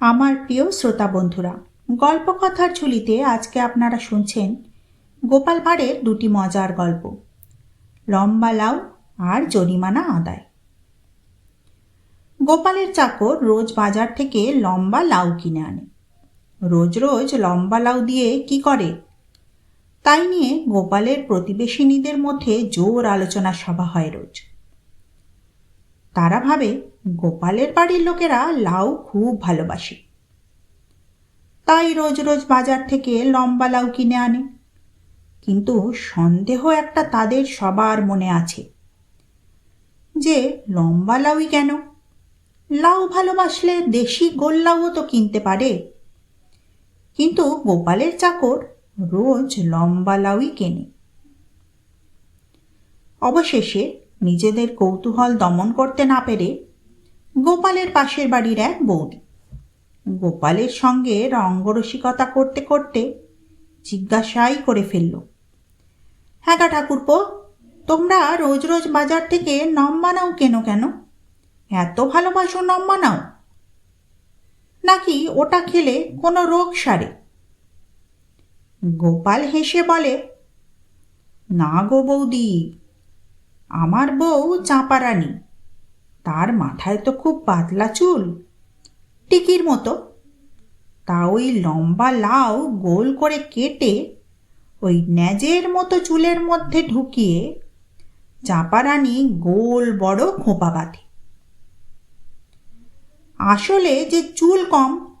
আমার প্রিয় শ্রোতা বন্ধুরা, গল্পকথার ঝুলিতে আজকে আপনারা শুনছেন গোপাল ভাঁড়ের দুটি মজার গল্প, লম্বা লাউ আর জরিমানা আদায়। গোপালের চাকর রোজ বাজার থেকে লম্বা লাউ কিনে আনে। রোজ রোজ লম্বা লাউ দিয়ে কি করে? তাই নিয়ে গোপালের প্রতিবেশিনীদের মধ্যে জোর আলোচনা সভা হয় রোজ। তারা ভাবে গোপালের বাড়ির লোকেরা লাউ খুব ভালোবাসে। তাই রোজ রোজ বাজার থেকে লম্বা লাউ কিনে আনে। কিন্তু সন্দেহ একটা তাদের সবার মনে আছে। যে লম্বা লাউই কেন? লাউ ভালোবাসলে দেশি গোল লাউও তো কিনতে পারে। কিন্তু গোপালের চাকর রোজ লম্বা লাউই কেনে। অবশেষে নিজেদের কৌতূহল দমন করতে না পেরে গোপালের পাশের বাড়ির এক বৌদি। গোপালের সঙ্গে রঙ্গরসিকতা করতে করতে জিজ্ঞাসাই করে ফেলল হ্যাঁ ঠাকুরপো, তোমরা রোজ রোজ বাজার থেকে নম বানাও কেন কেন? এত ভালোবাসো নম বানাও। নাকি ওটা খেলে কোনো রোগ সারে? গোপাল হেসে বলে, না গো বৌদি, আমার বউ চাঁপারানি। তার মাথায় তো খুব পাতলা চুল। টিকির মতো। তা ওই লম্বা লাউ গোল করে কেটে ওই ন্যাজের মতো চুলের মধ্যে ঢুকিয়ে চাপারানি গোল বড় খোঁপা বাঁধে। আসলে যে চুল কম,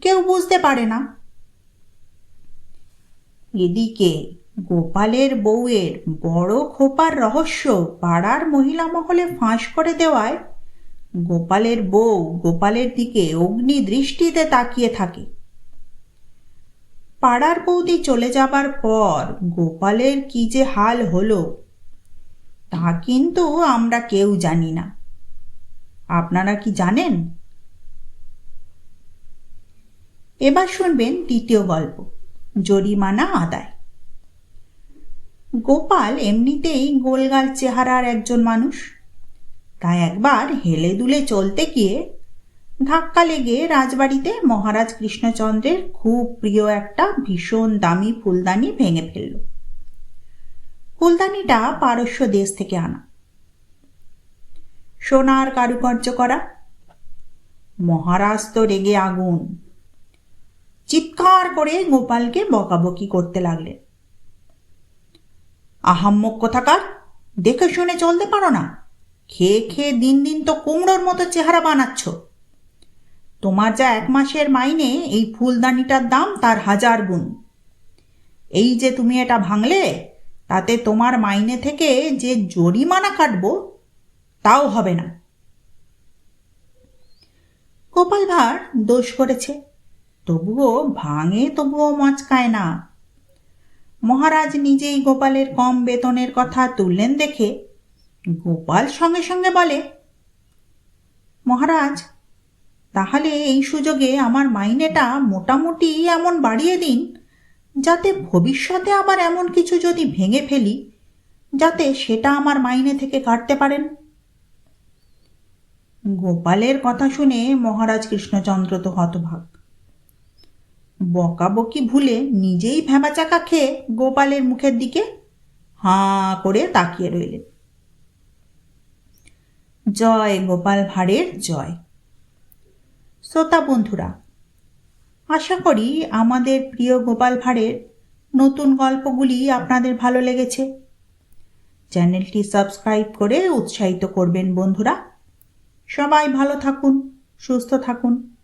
কেউ বুঝতে পারে না। এদিকে গোপালের বউয়ের বড় খোপার রহস্য পাড়ার মহিলা মহলে ফাঁস করে দেওয়ায় গোপালের বউ গোপালের দিকে অগ্নি দৃষ্টিতে তাকিয়ে থাকে। পাড়ার বৌদি চলে যাবার পর গোপালের কি যে হাল হলো তা কিন্তু আমরা কেউ জানি না। আপনারা কি জানেন? এবার শুনবেন দ্বিতীয় গল্প, জরিমানা আদায়। গোপাল এমনিতেই গোলগাল চেহারার একজন মানুষ। তাই একবার হেলে দুলে চলতে গিয়ে ধাক্কা লেগে রাজবাড়িতে মহারাজ কৃষ্ণচন্দ্রের খুব প্রিয় একটা ভীষণ দামি ফুলদানি ভেঙে ফেলল। ফুলদানিটা পারস্য দেশ থেকে আনা। সোনার কারুকার্য করা। মহারাজ তো রেগে আগুন। চিৎকার করে গোপালকে বকাবকি করতে লাগলেন। আহাম্মক কোথাকার? দেখে শুনে চলতে পারো না। খেয়ে খেয়ে দিন দিন তো কুমড়োর মতো চেহারা বানাচ্ছ। তোমার যা এক মাসের মাইনে, এই ফুলদানিটার দাম তার হাজার গুণ। এই যে তুমি এটা ভাঙলে, তাতে তোমার মাইনে থেকে যে জরিমানা কাটবো, তাও হবে না। গোপাল ভাঁড় দোষ করেছে। তবুও ভাঙে তবুও মচকায় না। মহারাজ নিজেই গোপালের কম বেতনের কথা তুললেন দেখে গোপাল সঙ্গে সঙ্গে বলে, মহারাজ, তাহলে এই সুযোগে আমার মাইনেটা মোটামুটি এমন বাড়িয়ে দিন, যাতে ভবিষ্যতে আবার এমন কিছু যদি ভেঙে ফেলি, যাতে সেটা আমার মাইনে থেকে কাটতে পারেন। গোপালের কথা শুনে মহারাজ কৃষ্ণচন্দ্র তো হতভাগ। বকাবকি ভুলে নিজেই ভেবাচাকা খেয়ে গোপালের মুখের দিকে হাঁ করে তাকিয়ে রইলেন। জয় গোপাল ভাঁড়ের জয়। শ্রোতা বন্ধুরা, আশা করি আমাদের প্রিয় গোপাল ভাঁড়ের নতুন গল্পগুলি আপনাদের ভালো লেগেছে। চ্যানেলটি সাবস্ক্রাইব করে উৎসাহিত করবেন বন্ধুরা। সবাই ভালো থাকুন, সুস্থ থাকুন।